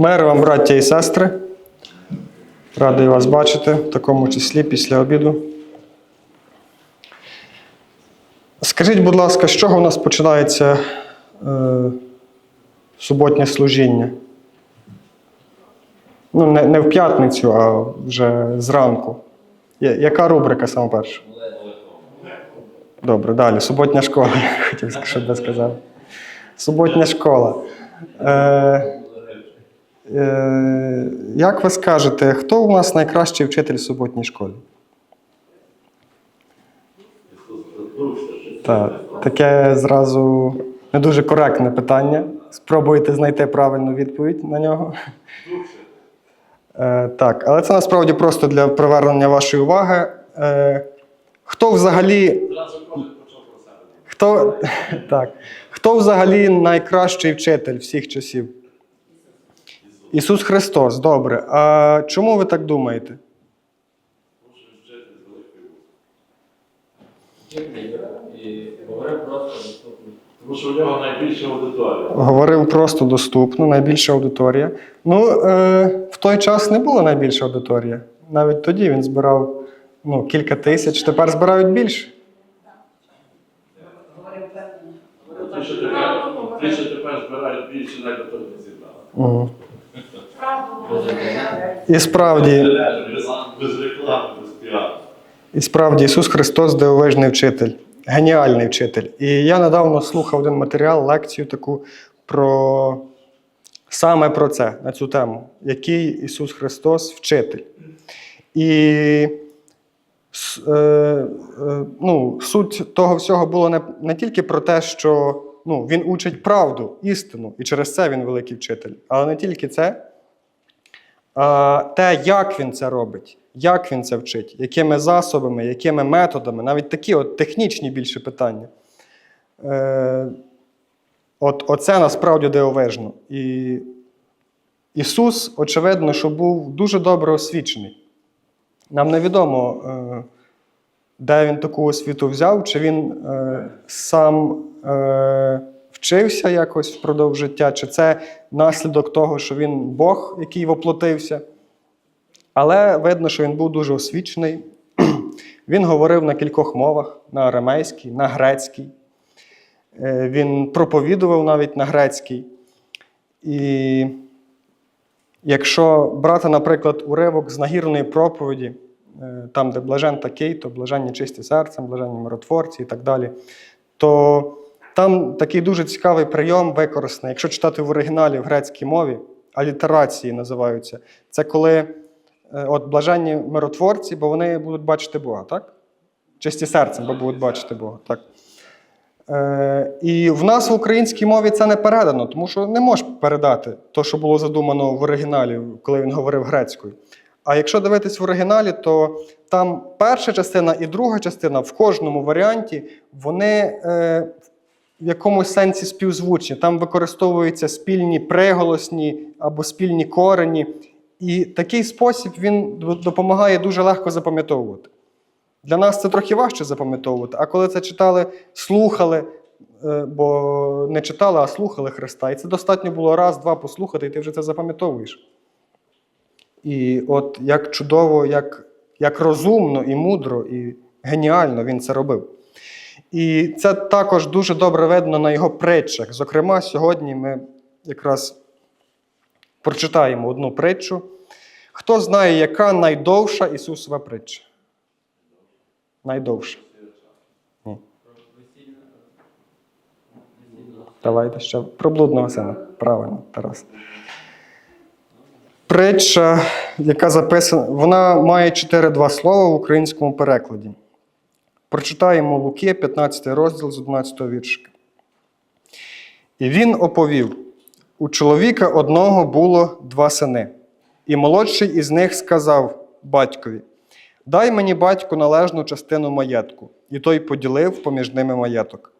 Мир вам, браття і сестри. Радий вас бачити, в такому числі після обіду. Скажіть, будь ласка, з чого у нас починається е, суботнє служіння? Ну, не, не в п'ятницю, а вже зранку. Яка рубрика саме перша? Добре, далі. Суботня школа. Хотів, щоб ви сказали. Суботня школа. Е, як ви скажете, хто у нас найкращий вчитель в суботній школі? Так, таке зразу не дуже коректне питання. Спробуйте знайти правильну відповідь на нього. Е, так, але це насправді просто для привернення вашої уваги. Е, хто взагалі. Хто, так, хто взагалі найкращий вчитель всіх часів? Ісус Христос, добре. А чому ви так думаєте? Говорив просто доступно. Тому що в нього найбільша аудиторія. Говорив просто доступно, найбільша аудиторія. Ну, е, в той час не була найбільша аудиторія. Навіть тоді він збирав ну, кілька тисяч, тепер збирають більше. Ті, що тепер, збирають більше, навіть то не зібрали. І справді, і справді Ісус Христос дивовижний вчитель, геніальний вчитель. І я недавно слухав один матеріал, лекцію таку про саме про це, на цю тему, який Ісус Христос вчитель. І е, е, ну, суть того всього було не, не тільки про те, що ну, він учить правду, істину, і через це він великий вчитель. Але не тільки це, те, як він це робить, як він це вчить, якими засобами, якими методами, навіть такі от технічні більше питання. Е, от, оце насправді дивовижно. І Ісус, очевидно, що був дуже добре освічений. Нам невідомо, е, де він таку освіту взяв, чи він е, сам вчився якось впродовж життя, чи це наслідок того, що він Бог, який воплотився. Але видно, що він був дуже освічений. Він говорив на кількох мовах: на арамейській, на грецькій. Е, Він проповідував навіть на грецькій. І якщо брати, наприклад, уривок з нагірної проповіді, е, там, де блажен такий, то блаженні чисті серцем, блаженні миротворці і так далі, то там такий дуже цікавий прийом використаний. Якщо читати в оригіналі в грецькій мові, алітерації називаються. Це коли е, от блаженні миротворці, бо вони будуть бачити Бога, так? Чисті серцем, бо будуть бачити Бога. Так. Е, і в нас в українській мові це не передано, тому що не можеш передати те, що було задумано в оригіналі, коли він говорив грецькою. А якщо дивитись в оригіналі, то там перша частина і друга частина в кожному варіанті вони е, в якомусь сенсі співзвучні. Там використовуються спільні приголосні або спільні корені. І такий спосіб він допомагає дуже легко запам'ятовувати. Для нас це трохи важче запам'ятовувати, а коли це читали, слухали, е, бо не читали, а слухали Христа. І це достатньо було раз-два послухати, і ти вже це запам'ятовуєш. І от як чудово, як, як розумно і мудро, і геніально він це робив. І це також дуже добре видно на його притчах. Зокрема, сьогодні ми якраз прочитаємо одну притчу. Хто знає, яка найдовша Ісусова притча? Найдовша. Ні. Давайте ще про блудного сина. Правильно, Тарас. Притча, яка записана, вона має 4-2 слова в українському перекладі. Прочитаємо Луки, 15 розділ з 11 віршика. І він оповів: у чоловіка одного було два сини, і молодший із них сказав батькові: Дай мені батьку належну частину маєтку, і той поділив поміж ними маєток.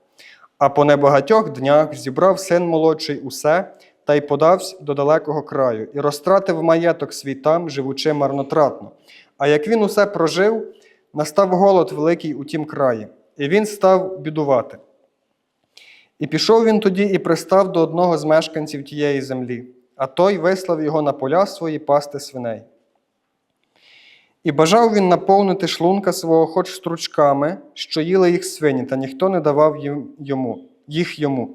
А по небагатьох днях зібрав син молодший усе та й подався до далекого краю, і розтратив маєток свій там, живучи марнотратно. А як він усе прожив, настав голод великий у тім краї, і він став бідувати. І пішов він тоді і пристав до одного з мешканців тієї землі, а той вислав його на поля свої пасти свиней. І бажав він наповнити шлунка свого хоч стручками, що їли їх свині, та ніхто не давав йому, їх йому.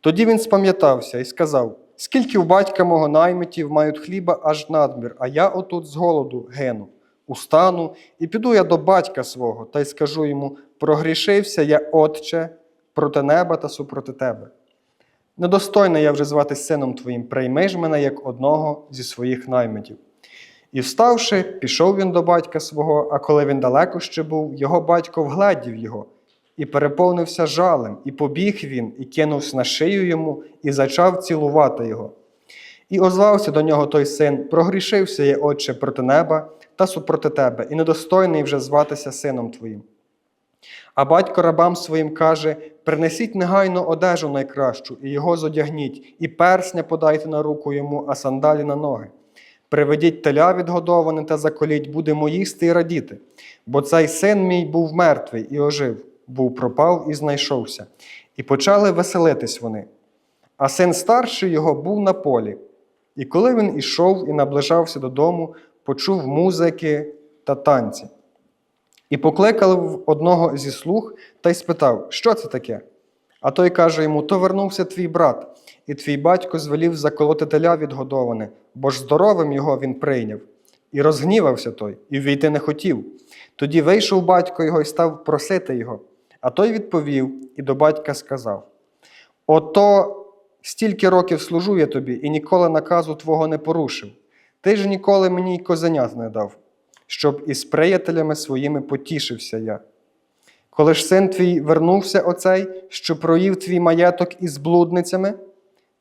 Тоді він спам'ятався і сказав: Скільки в батька мого наймитів мають хліба аж надмір, а я отут з голоду гину. Устану і піду я до батька свого, та й скажу йому: прогрішився я, отче, проти неба та супроти тебе. Недостойний я вже звати сином твоїм, прийми ж мене як одного зі своїх наймитів. І вставши, пішов він до батька свого, а коли він далеко ще був, його батько вгледів його, і переповнився жалем, і побіг він, і кинувся на шию йому, і зачав цілувати його. І озвався до нього той син: прогрішився я, отче, проти неба та супроти тебе, і недостойний вже зватися сином твоїм. А батько рабам своїм каже: принесіть негайно одежу найкращу, і його зодягніть, і персня подайте на руку йому, а сандалі на ноги. Приведіть теля відгодоване та заколіть, будемо їсти і радіти. Бо цей син мій був мертвий і ожив, був пропав і знайшовся. І почали веселитись вони. А син старший його був на полі. І коли він ішов і наближався додому, почув музики та танці. І покликав одного зі слуг та й спитав, що це таке? А той каже йому: То вернувся твій брат, і твій батько звелів заколоти теля відгодоване, бо ж здоровим його він прийняв. І розгнівався той, і ввійти не хотів. Тоді вийшов батько його і став просити його. А той відповів і до батька сказав: Ото стільки років служу я тобі, і ніколи наказу твого не порушив. Ти ж ніколи мені й козенят не дав, щоб із приятелями своїми потішився я. Коли ж син твій вернувся оцей, що проїв твій маєток із блудницями,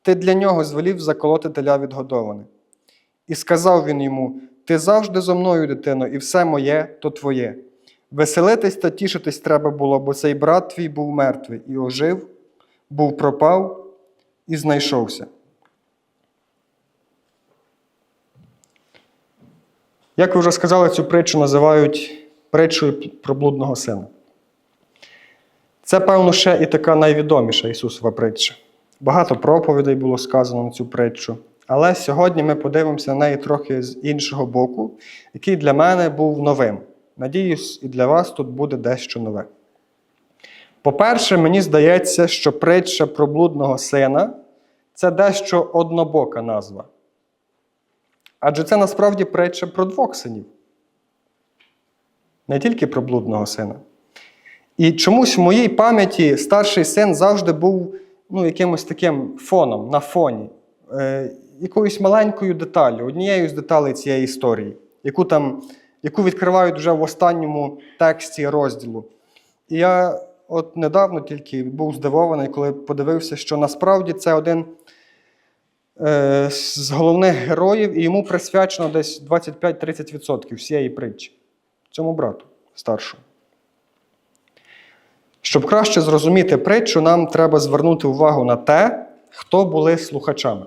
ти для нього звелів заколоти теля відгодоване. І сказав він йому: Ти завжди зо мною, дитино, і все моє то твоє. Веселитись та тішитись треба було, бо цей брат твій був мертвий і ожив, був пропав і знайшовся. Як ви вже сказали, цю притчу називають притчою про блудного сина. Це, певно, ще і така найвідоміша Ісусова притча. Багато проповідей було сказано на цю притчу. Але сьогодні ми подивимося на неї трохи з іншого боку, який для мене був новим. Надіюсь, і для вас тут буде дещо нове. По-перше, мені здається, що притча про блудного сина це дещо однобока назва. Адже це насправді притча про двох синів. Не тільки про блудного сина. І чомусь в моїй пам'яті старший син завжди був ну, якимось таким фоном на фоні, е, якоюсь маленькою деталлю, однією з деталей цієї історії, яку, там, яку відкривають вже в останньому тексті розділу. І я от недавно тільки був здивований, коли подивився, що насправді це один з головних героїв, і йому присвячено десь 25-30% всієї притчі. Цьому брату старшому. Щоб краще зрозуміти притчу, нам треба звернути увагу на те, хто були слухачами.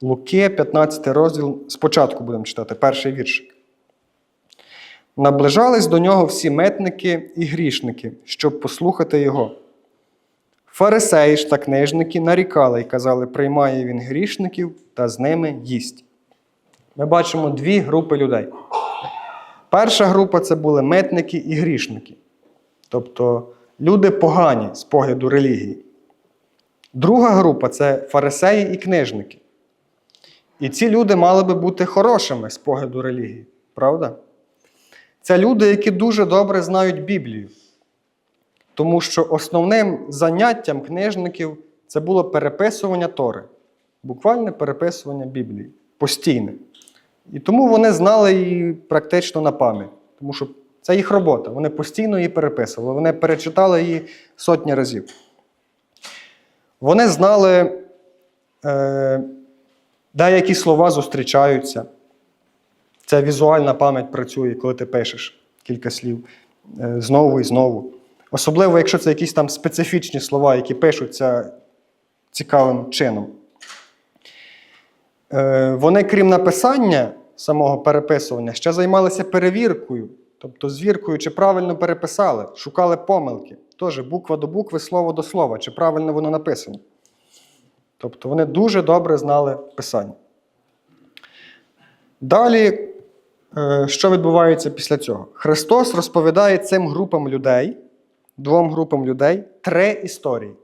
Луки, 15 розділ, спочатку будемо читати, перший віршик. Наближались до нього всі митники і грішники, щоб послухати його. Фарисеї ж та книжники нарікали і казали, приймає він грішників та з ними їсть. Ми бачимо дві групи людей. Перша група це були митники і грішники. Тобто люди погані з погляду релігії. Друга група це фарисеї і книжники. І ці люди мали би бути хорошими з погляду релігії, правда? Це люди, які дуже добре знають Біблію. Тому що основним заняттям книжників це було переписування Тори, буквальне переписування Біблії, постійне. І тому вони знали її практично на пам'ять. Тому що це їх робота. Вони постійно її переписували, вони перечитали її сотні разів. Вони знали, е, де які слова зустрічаються. Це візуальна пам'ять працює, коли ти пишеш кілька слів е, знову і знову. Особливо, якщо це якісь там специфічні слова, які пишуться цікавим чином. Е, Вони, крім написання самого переписування, ще займалися перевіркою, тобто звіркою, чи правильно переписали, шукали помилки. Теж буква до букви, слово до слова, чи правильно воно написано. Тобто вони дуже добре знали Писання. Далі, е, що відбувається після цього? Христос розповідає цим групам людей, двом групам людей, три історії.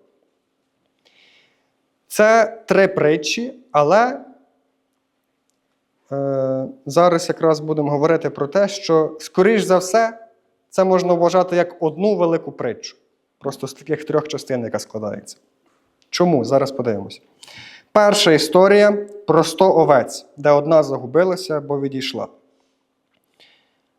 Це три притчі, але е, зараз якраз будемо говорити про те, що, скоріш за все, це можна вважати як одну велику притчу. Просто з таких трьох частин, яка складається. Чому? Зараз подивимося. Перша історія про 100 овець, де одна загубилася, бо відійшла.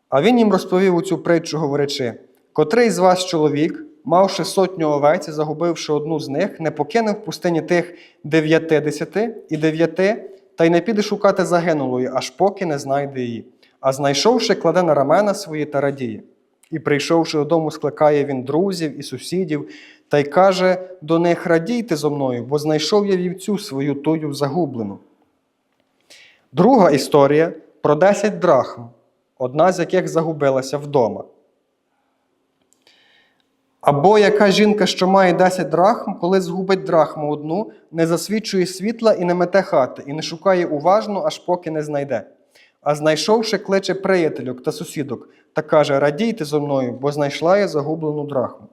А він їм розповів у цю притчу, говорячи: котрий з вас чоловік, мавши сотню овець і загубивши одну з них, не покине в пустині тих дев'ятидесяти і дев'яти, та й не піде шукати загинулої, аж поки не знайде її. А знайшовши, кладе на рамена свої та радіє. І прийшовши додому, скликає він друзів і сусідів, та й каже до них: радійте зо мною, бо знайшов я вівцю свою тую загублену. Друга історія про 10 драхм, одна з яких загубилася вдома. Або яка жінка, що має 10 драхм, коли згубить драхму одну, не засвічує світла і не мете хати, і не шукає уважно, аж поки не знайде. А знайшовши, кличе приятелюк та сусідок та каже: Радійте зо мною, бо знайшла я загублену драхму.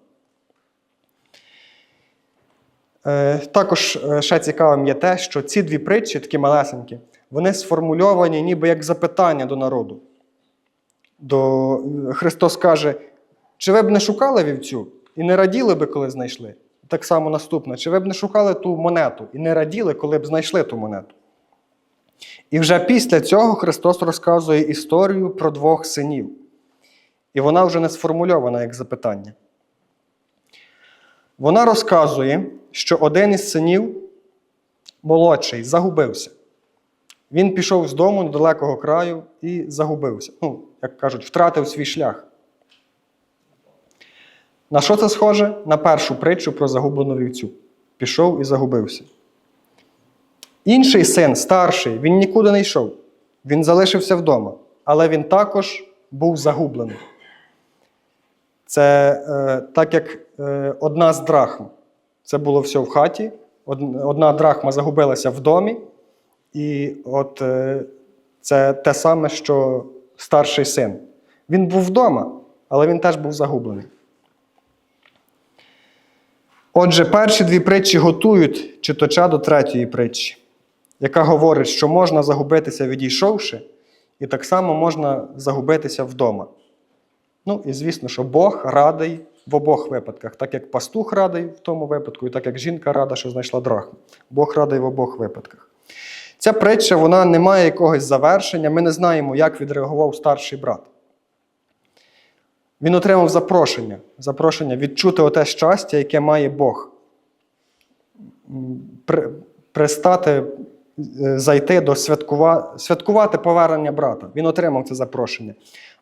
Е, також е, ще цікавим є те, що ці дві притчі, такі малесенькі, вони сформульовані ніби як запитання до народу. До... е, Христос каже: чи ви б не шукали вівцю і не раділи би, коли знайшли? Так само наступне, чи ви б не шукали ту монету і не раділи, коли б знайшли ту монету? І вже після цього Христос розказує історію про двох синів. І вона вже не сформульована як запитання. Вона розказує, що один із синів, молодший, загубився. Він пішов з дому до далекого краю і загубився. Ну, як кажуть, втратив свій шлях. На що це схоже? На першу притчу про загублену вівцю. Пішов і загубився. Інший син, старший, він нікуди не йшов. Він залишився вдома, але він також був загублений. Це е, так як е, одна з драхм. Це було все в хаті. Одна драхма загубилася в домі, і от е, це те саме, що старший син. Він був вдома, але він теж був загублений. Отже, перші дві притчі готують читача до третьої притчі, яка говорить, що можна загубитися відійшовши, і так само можна загубитися вдома. Ну і звісно, що Бог радий в обох випадках, так як пастух радий в тому випадку, і так як жінка рада, що знайшла драхму. Бог радий в обох випадках. Ця притча вона не має якогось завершення. Ми не знаємо, як відреагував старший брат. Він отримав запрошення, запрошення відчути оте щастя, яке має Бог. При, пристати, е, зайти до святкува, святкувати повернення брата. Він отримав це запрошення.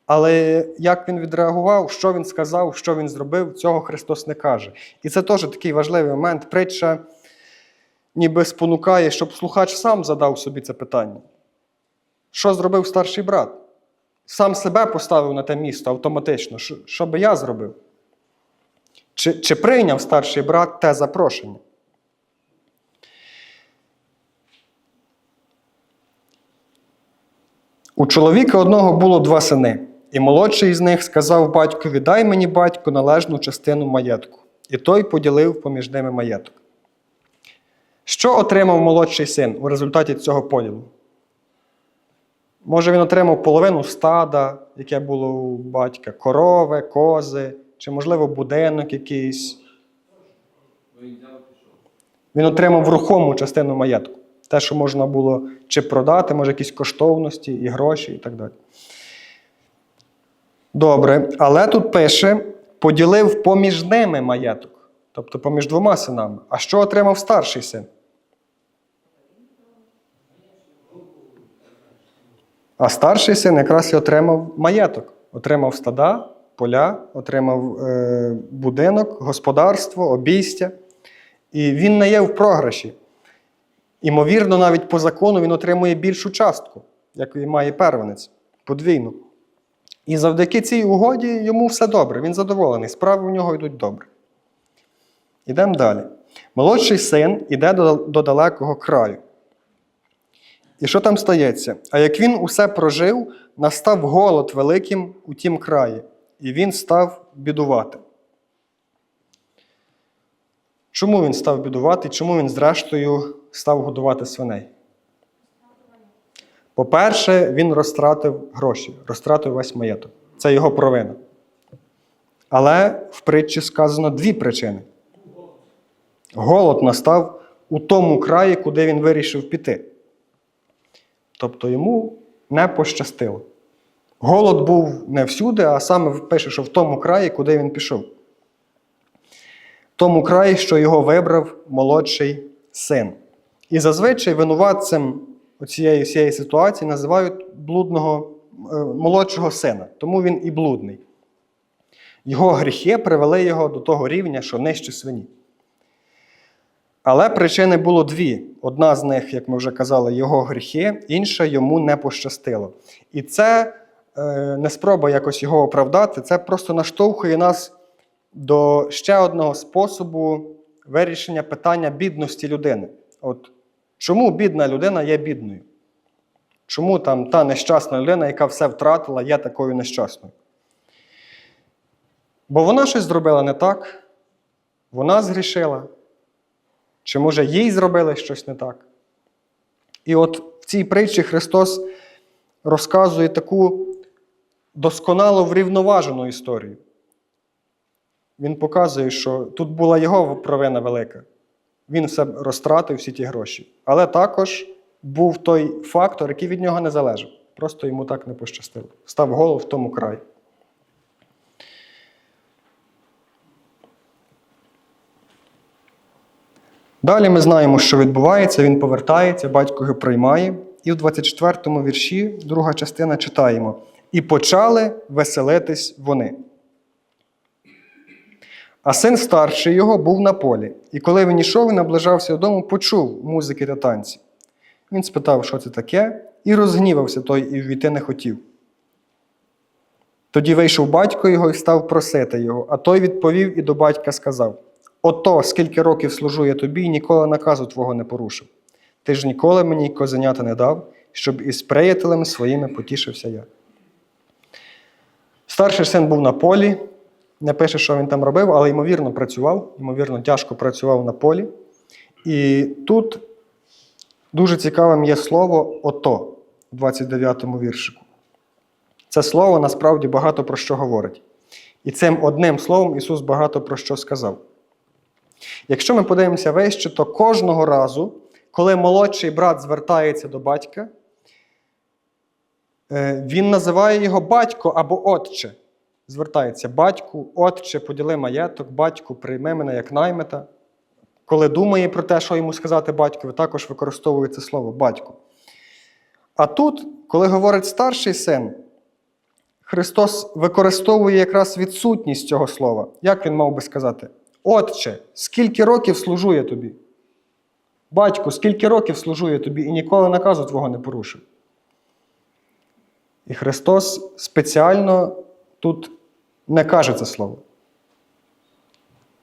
Але як він відреагував, що він сказав, що він зробив, цього Христос не каже. І це теж такий важливий момент. Притча ніби спонукає, щоб слухач сам задав собі це питання. Що зробив старший брат? Сам себе поставив на те місто автоматично. Що, що би я зробив? Чи, чи прийняв старший брат те запрошення? У чоловіка одного було два сини, і молодший із них сказав батькові: Дай мені батько належну частину маєтку. І той поділив поміж ними маєток. Що отримав молодший син у результаті цього поділу? Може, він отримав половину стада, яке було у батька, корови, кози, чи, можливо, будинок якийсь. Він отримав рухому частину маєтку. Те, що можна було чи продати, може, якісь коштовності і гроші, і так далі. Добре, але тут пише: поділив поміж ними маєток, тобто поміж двома синами. А що отримав старший син? А старший син якраз і отримав маєток, отримав стада, поля, отримав е, будинок, господарство, обійстя. І він не є в програші. Імовірно, навіть по закону він отримує більшу частку, як і має первенець, подвійну. І завдяки цій угоді йому все добре, він задоволений, справи у нього йдуть добре. Ідемо далі. Молодший син іде до, до далекого краю. І що там стається? А як він усе прожив, настав голод великим у тім краї, і він став бідувати. Чому він став бідувати? Чому він, зрештою, став годувати свиней? По-перше, він розтратив гроші, розтратив весь маєток. Це його провина. Але в притчі сказано дві причини. Голод настав у тому краї, куди він вирішив піти. Тобто йому не пощастило. Голод був не всюди, а саме пише, що в тому краї, куди він пішов. В тому краї, що його вибрав молодший син. І зазвичай винуватцем цієї всієї ситуації називають блудного е, молодшого сина, тому він і блудний. Його гріхи привели його до того рівня, що нижче свині. Але причини було дві. Одна з них, як ми вже казали, його гріхи, інша йому не пощастило. І це е, не спроба якось його оправдати, це просто наштовхує нас до ще одного способу вирішення питання бідності людини. От чому бідна людина є бідною? Чому там та нещасна людина, яка все втратила, є такою нещасною? Бо вона щось зробила не так, вона згрішила. Чи може їй зробили щось не так? І от в цій притчі Христос розказує таку досконало врівноважену історію. Він показує, що тут була його провина велика. Він все розтратив всі ті гроші. Але також був той фактор, який від нього не залежав. Просто йому так не пощастило. Став голов в тому краї. Далі ми знаємо, що відбувається. Він повертається, батько його приймає. І в 24 му вірші, друга частина, читаємо: І почали веселитись вони. А син старший його був на полі, і коли він йшов і наближався додому, почув музики та танці. Він спитав, що це таке, і розгнівався той, і ввійти не хотів. Тоді вийшов батько його і став просити його, а той відповів і до батька сказав: Ото, скільки років служу я тобі, ніколи наказу твого не порушив. Ти ж ніколи мені козенята не дав, щоб із приятелями своїми потішився я. Старший син був на полі, не пише, що він там робив, але ймовірно працював, ймовірно, тяжко працював на полі. І тут дуже цікавим є слово ото в 29-му віршику. Це слово насправді багато про що говорить. І цим одним словом Ісус багато про що сказав. Якщо ми подивимося вище, то кожного разу, коли молодший брат звертається до батька, е, він називає його батько або отче. Звертається батьку, отче, поділи маєток, батьку, прийми мене як наймита. Коли думає про те, що йому сказати батькові, також використовує це слово батько. А тут, коли говорить старший син, Христос використовує якраз відсутність цього слова. Як він мав би сказати? Отче, скільки років служу я тобі? Батько, скільки років служу я тобі і ніколи наказу твого не порушив. І Христос спеціально тут не каже це слово.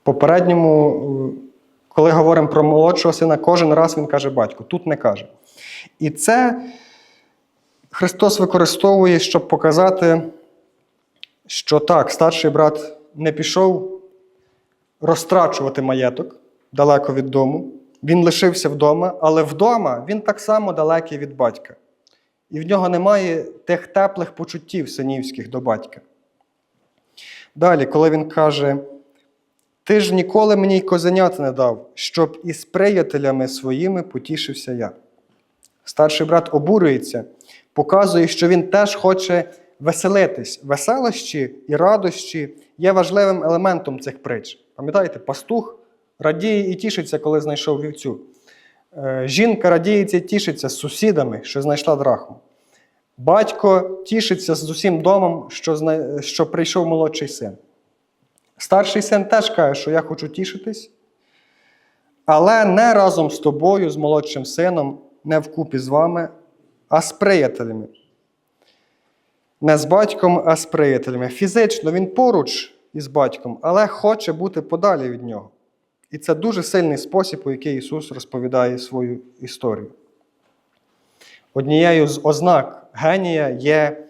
Попередньому, коли говоримо про молодшого сина, кожен раз він каже батько, тут не каже. І це Христос використовує, щоб показати, що так, старший брат не пішов розтрачувати маєток далеко від дому. Він лишився вдома, але вдома він так само далекий від батька. І в нього немає тих теплих почуттів синівських до батька. Далі, коли він каже: Ти ж ніколи мені й козенят не дав, щоб із приятелями своїми потішився я. Старший брат обурюється, показує, що він теж хоче веселитись. Веселощі і радощі є важливим елементом цих притч. Пам'ятаєте, пастух радіє і тішиться, коли знайшов вівцю. Е, Жінка радіється і тішиться з сусідами, що знайшла драхму. Батько тішиться з усім домом, що, зна... що прийшов молодший син. Старший син теж каже, що я хочу тішитись, але не разом з тобою, з молодшим сином, не вкупі з вами, а з приятелями. Не з батьком, а з приятелями. Фізично він поруч із батьком, але хоче бути подалі від нього. І це дуже сильний спосіб, у який Ісус розповідає свою історію. Однією з ознак генія є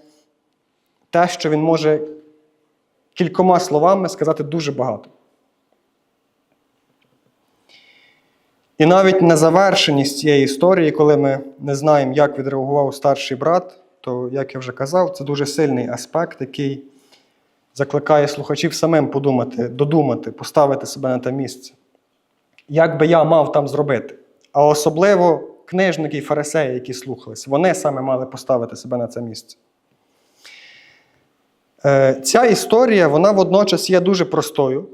те, що він може кількома словами сказати дуже багато. І навіть незавершеність цієї історії, коли ми не знаємо, як відреагував старший брат, то, як я вже казав, це дуже сильний аспект, який закликає слухачів самим подумати, додумати, поставити себе на те місце. Як би я мав там зробити? А особливо книжники і фарисеї, які слухались, вони саме мали поставити себе на це місце. Е, Ця історія, вона водночас є дуже простою.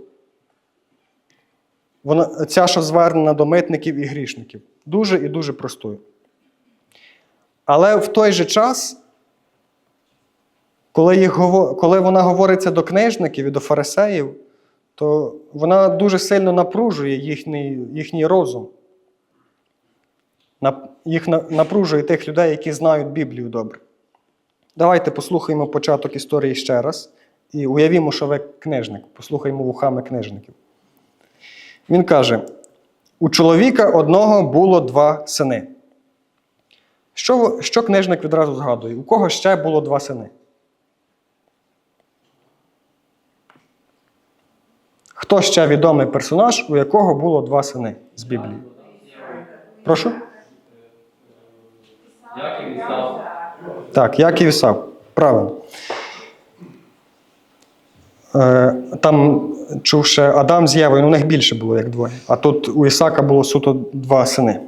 Вона, ця, що звернена до митників і грішників. Дуже і дуже простою. Але в той же час, коли, їх, коли вона говориться до книжників і до фарисеїв, то вона дуже сильно напружує їхній, їхній розум. Їх на- напружує тих людей, які знають Біблію добре. Давайте послухаємо початок історії ще раз і уявімо, що ви книжник. Послухаємо вухами книжників. Він каже: у чоловіка одного було два сини. Що, що книжник відразу згадує? У кого ще було два сини? Хто ще відомий персонаж, у якого було два сини з Біблії? Прошу? Як і. Так, Ісав. Правильно. Е, Там чув ще Адам з Євою, ну, у них більше було, як двоє. А тут у Ісака було суто два сини.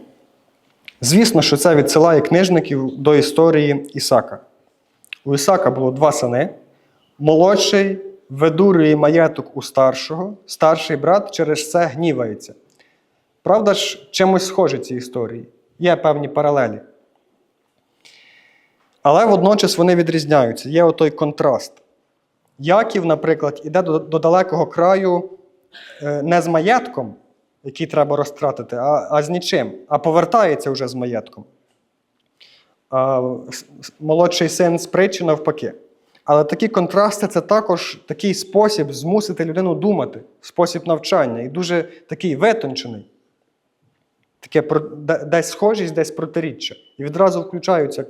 Звісно, що це відсилає книжників до історії Ісака. У Ісака було два сини. Молодший видурює маєток у старшого, старший брат через це гнівається. Правда ж, чимось схожі ці історії. Є певні паралелі. Але водночас вони відрізняються. Є отой контраст. Яків, наприклад, іде до, до далекого краю е, не з маєтком, який треба розтратити, а, а з нічим, а повертається вже з маєтком. А молодший син з притчі навпаки. Але такі контрасти це також такий спосіб змусити людину думати, спосіб навчання, і дуже такий витончений. Таке десь схожість, десь протиріччя. І відразу включаються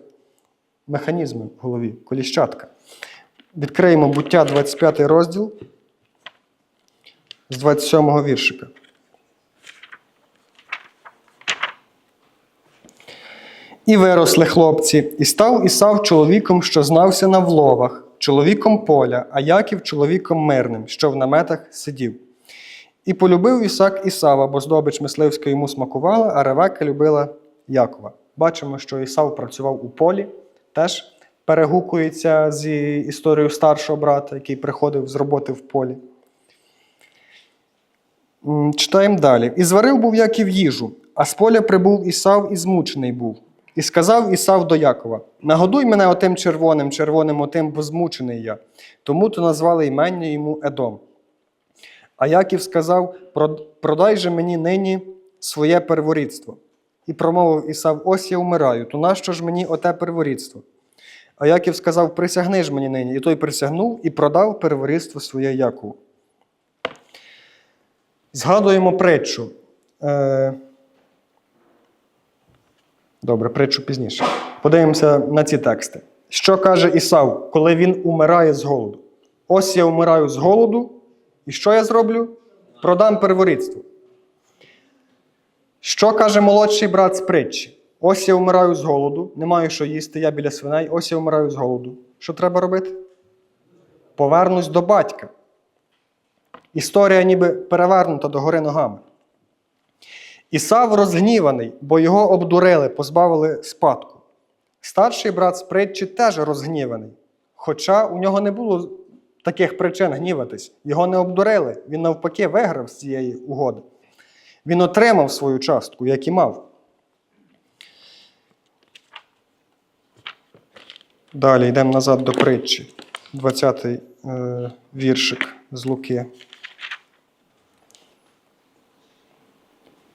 механізми в голові, коліщатка. Відкриємо буття 25 розділ з 27 віршика. І виросли хлопці, і став Ісав чоловіком, що знався на вловах, чоловіком поля, а Яків чоловіком мирним, що в наметах сидів. І полюбив Ісак Ісава, бо здобич мисливська йому смакувала, а Ревека любила Якова. Бачимо, що Ісав працював у полі, теж перегукується з історією старшого брата, який приходив з роботи в полі. Читаємо далі. І зварив був Яків їжу, а з поля прибув Ісав і змучений був. І сказав Ісав до Якова: Нагодуй мене отим червоним, червоним отим, бо змучений я. Тому то назвали імення йому Едом. А Яків сказав: Продай же мені нині своє перворідство. І промовив Ісав: Ось я вмираю, то нащо ж мені оте перворідство? А Яків сказав: Присягни ж мені нині. І той присягнув і продав перворідство своє Якову. Згадуємо притчу. Добре, притчу пізніше. Подивимося на ці тексти. Що каже Ісав, коли він умирає з голоду? Ось я вмираю з голоду, і що я зроблю? Продам перворідство. Що каже молодший брат з притчі? Ось я вмираю з голоду, не маю що їсти, я біля свиней, ось я вмираю з голоду. Що треба робити? Повернусь до батька. Історія ніби перевернута догори ногами. Ісав розгніваний, бо його обдурили, позбавили спадку. Старший брат з притчі теж розгніваний. Хоча у нього не було таких причин гніватись. Його не обдурили. Він навпаки виграв з цієї угоди. Він отримав свою частку, як і мав. Далі йдемо назад до притчі. 20-й е, віршик з Луки.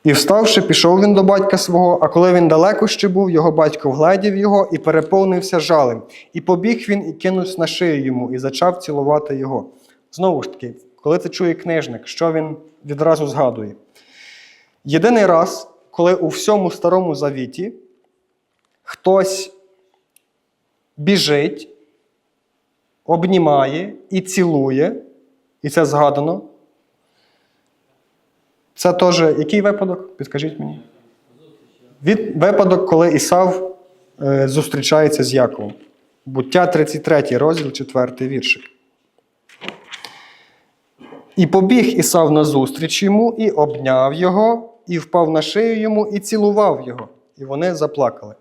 І вставши, пішов він до батька свого, а коли він далеко ще був, його батько вгледів його і переповнився жалем. І побіг він і кинувся на шию йому, і зачав цілувати його. Знову ж таки, коли це чує книжник, що він відразу згадує? Єдиний раз, коли у всьому старому завіті хтось біжить, обнімає і цілує, і це згадано. Це теж який випадок? Підкажіть мені. Від випадок, коли Ісав е, зустрічається з Яковом. Буття 33 розділ, 4 віршик. І побіг Ісав назустріч йому, і обняв його, і впав на шию йому, і цілував його. І вони заплакали.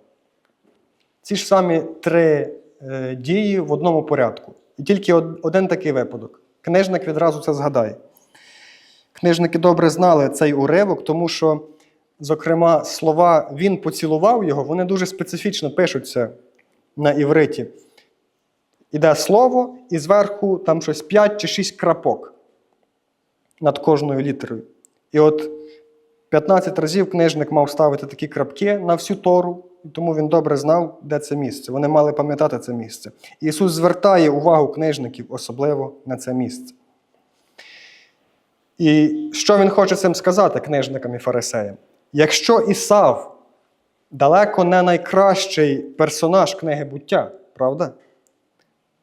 Ці ж самі три е, дії в одному порядку. І тільки од- один такий випадок. Книжник відразу це згадає. Книжники добре знали цей уривок, тому що, зокрема, слова він поцілував його, вони дуже специфічно пишуться на івриті. Іде слово, і зверху там щось 5 чи 6 крапок над кожною літерою. І от 15 разів книжник мав ставити такі крапки на всю Тору, тому він добре знав, де це місце. Вони мали пам'ятати це місце. Ісус звертає увагу книжників особливо на це місце. І що він хоче цим сказати книжникам і фарисеям? Якщо Ісав далеко не найкращий персонаж книги буття, правда?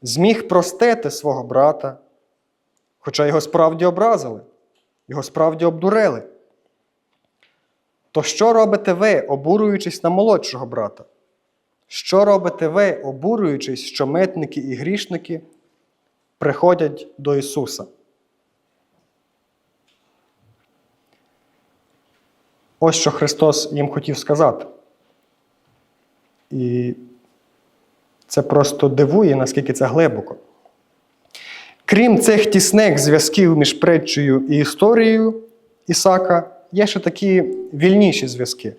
Зміг простити свого брата, хоча його справді образили, його справді обдурили. То що робите ви, обурюючись на молодшого брата? Що робите ви, обурюючись, що митники і грішники приходять до Ісуса? Ось що Христос їм хотів сказати. І це просто дивує, наскільки це глибоко. Крім цих тісних зв'язків між притчею і історією Ісака, є ще такі вільніші зв'язки.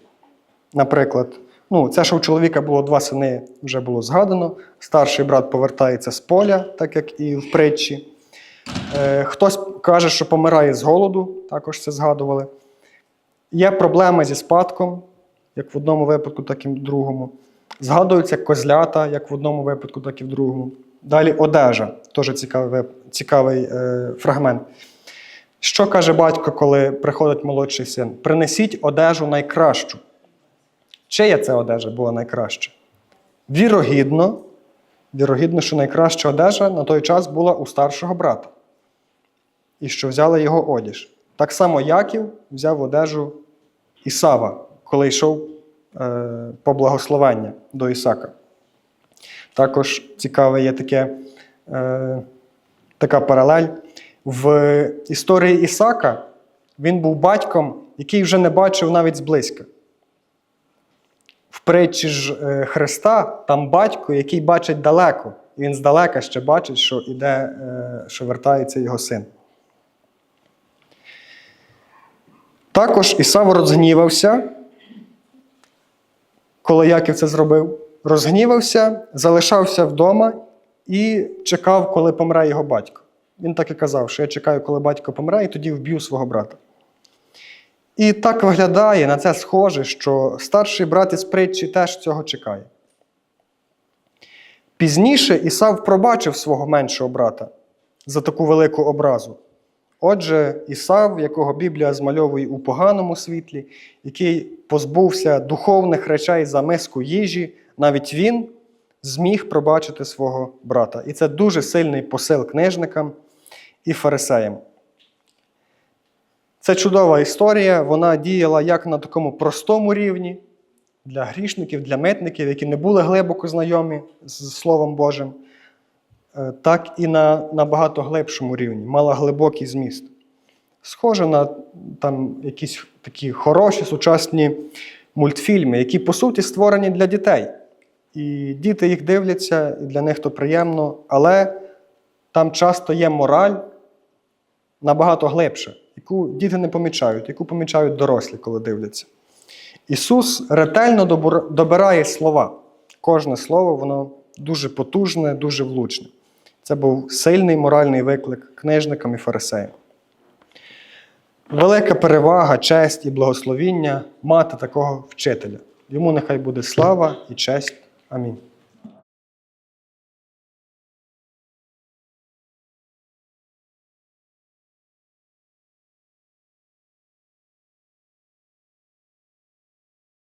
Наприклад, ну, це, що у чоловіка було два сини, вже було згадано. Старший брат повертається з поля, так як і в притчі. Е, хтось каже, що помирає з голоду, також це згадували. Є проблеми зі спадком, як в одному випадку, так і в другому. Згадуються козлята, як в одному випадку, так і в другому. Далі одежа, теж цікавий, цікавий е, фрагмент. Що каже батько, коли приходить молодший син? Принесіть одежу найкращу. Чия це одежа була найкраща? Вірогідно, вірогідно, що найкраща одежа на той час була у старшого брата. І що взяли його одіж. Так само Яків взяв одежу Ісава, коли йшов е, по благословення до Ісака. Також цікаве є таке, е, така паралель. В історії Ісака він був батьком, який вже не бачив навіть зблизька. В притчі ж е, Христа там батько, який бачить далеко. І він здалека ще бачить, що іде, що вертається його син. Також Ісав розгнівався, коли Яків це зробив. Розгнівався, залишався вдома і чекав, коли помре його батько. Він так і казав, що я чекаю, коли батько помре, і тоді вб'ю свого брата. І так виглядає на це схоже, що старший брат із притчі теж цього чекає. Пізніше Ісав пробачив свого меншого брата за таку велику образу. Отже, Ісав, якого Біблія змальовує у поганому світлі, який позбувся духовних речей за миску їжі, навіть він зміг пробачити свого брата. І це дуже сильний посил книжникам і фарисеям. Це чудова історія, вона діяла як на такому простому рівні для грішників, для митників, які не були глибоко знайомі з Словом Божим, так і на набагато глибшому рівні, мала глибокий зміст. Схоже на там, якісь такі хороші сучасні мультфільми, які по суті створені для дітей. І діти їх дивляться, і для них то приємно, але там часто є мораль набагато глибша, яку діти не помічають, яку помічають дорослі, коли дивляться. Ісус ретельно добирає слова. Кожне слово, воно дуже потужне, дуже влучне. Це був сильний моральний виклик книжникам і фарисеям. Велика перевага, честь і благословіння мати такого вчителя. Йому нехай буде слава і честь. Амінь.